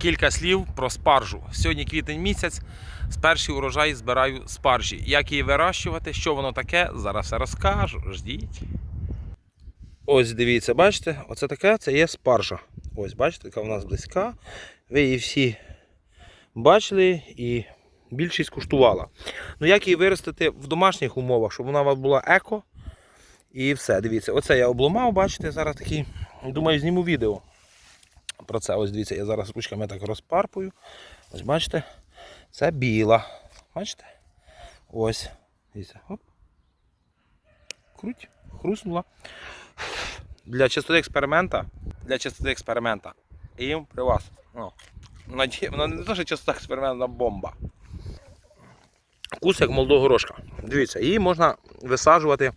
Кілька слів про спаржу. Сьогодні квітень місяць. З перший урожай збираю спаржі. Як її вирощувати, що воно таке, зараз все розкажу. Ждіть. Ось дивіться, бачите, оце таке це є спаржа. Ось, бачите, яка в нас близька. Ви її всі бачили і більшість куштувала. Ну, як її виростити в домашніх умовах, щоб вона у вас була еко. І все, дивіться, оце я обломав, бачите, зараз такий. Думаю, зніму відео про це. Ось дивіться, я зараз ручками так розпарпую. Ось бачите, це біла. Бачите? Ось. Дивіться. Оп. Круть, хрустнула. Для чистоти експеримента, для чистоти експеримента. І їм при вас. Ну, наді- Вона не що чистота експеримента, а бомба. Вкус як молодого горошка. Дивіться, її можна висаджувати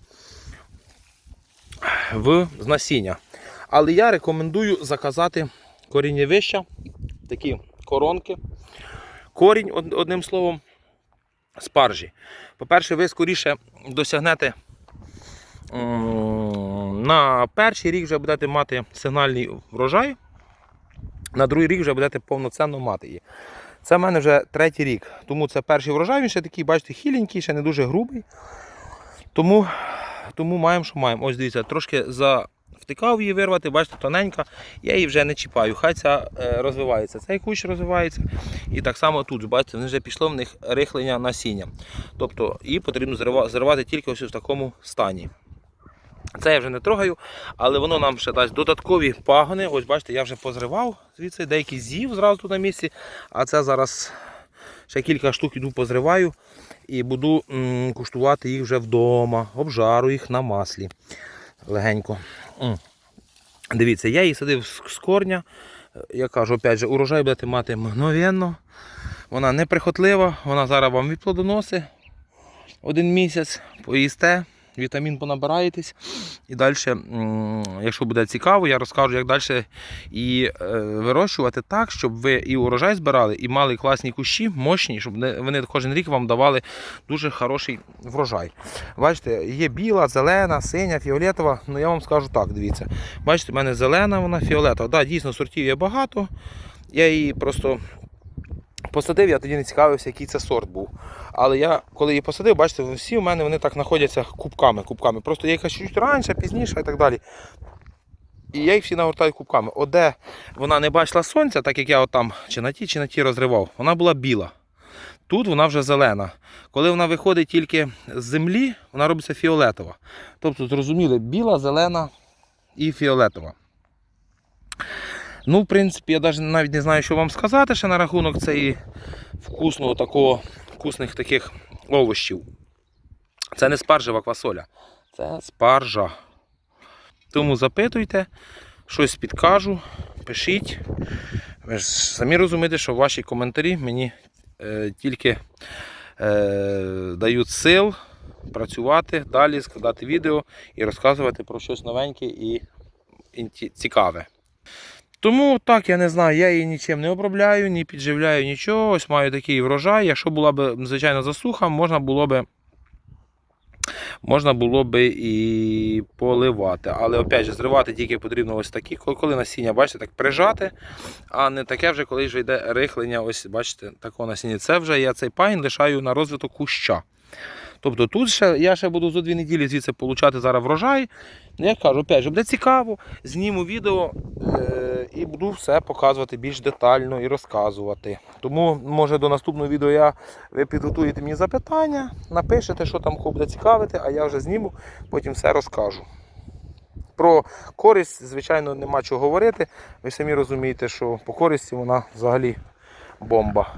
в з насіння. Але я рекомендую заказати коріннєвища, такі коронки. Корінь, одним словом, спаржі. По-перше, ви скоріше досягнете на перший рік вже будете мати сигнальний врожай, на другий рік вже будете повноцінно мати її. Це в мене вже третій рік. Тому це перший врожай, він ще такий, бачите, хіленький, ще не дуже грубий. Тому, тому маємо, що маємо. Ось дивіться, трошки завтикав її вирвати, бачите, тоненька. Я її вже не чіпаю. Хай ця е, розвивається. Цей кущ розвивається. І так само тут, бачите, вже пішло в них рихлення насіння. Тобто її потрібно зривати тільки ось в такому стані. Це я вже не трогаю, але воно нам ще дасть додаткові пагони. Ось бачите, я вже позривав звідси, деякі з'їв зразу тут на місці. А це зараз ще кілька штук іду позриваю і буду м, куштувати їх вже вдома, обжару їх на маслі. Легенько. Дивіться, я її садив з корня. Я кажу, опять же, урожай будете мати мгновенно. Вона неприхотлива, вона зараз вам відплодоносить один місяць, поїсте, вітамін понабираєтесь. І далі, якщо буде цікаво, я розкажу, як далі і е, вирощувати так, щоб ви і урожай збирали, і мали класні кущі, мощні, щоб вони кожен рік вам давали дуже хороший врожай. Бачите, є біла, зелена, синя, фіолетова. Ну я вам скажу так, дивіться. Бачите, в мене зелена, вона фіолетова. Да, дійсно, сортів є багато. Я її просто посадив, я тоді не цікавився, який це сорт був. Але я, коли її посадив, бачите, всі у мене вони так знаходяться кубками. кубками. Просто є якась чуть раніше, пізніше і так далі. І я їх всі нагортаю кубками. От де вона не бачила сонця, так як я отам чи на ті, чи на ті розривав, вона була біла. Тут вона вже зелена. Коли вона виходить тільки з землі, вона робиться фіолетова. Тобто, зрозуміли, біла, зелена і фіолетова. Ну, в принципі, я навіть не знаю, що вам сказати ще на рахунок цієї вкусного такого, вкусних таких овощів. Це не спаржева квасоля, це спаржа. Тому запитуйте, щось підкажу, пишіть. Ви ж самі розумієте, що ваші коментарі мені е, тільки е, дають сил працювати далі, складати відео і розказувати про щось новеньке і цікаве. Тому так, я не знаю, я її нічим не обробляю, не підживляю нічого. Ось маю такий врожай. Якщо була б, звичайно, засуха, можна було б можна було би і поливати. Але опять же, зривати тільки потрібно ось такі, коли насіння, бачите, так прижати, а не таке вже, коли вже йде рихлення, ось бачите, такого насіння. Це вже я цей пайн лишаю на розвиток куща. Тобто тут ще, я ще буду за дві неділі звідси получати зараз врожай. Ну, я кажу, опять же, буде цікаво, зніму відео е- і буду все показувати більш детально і розказувати. Тому, може, до наступного відео я, ви підготуєте мені запитання, напишете, що там буде цікавити, а я вже зніму, потім все розкажу. Про користь, звичайно, нема чого говорити. Ви самі розумієте, що по користі вона взагалі бомба.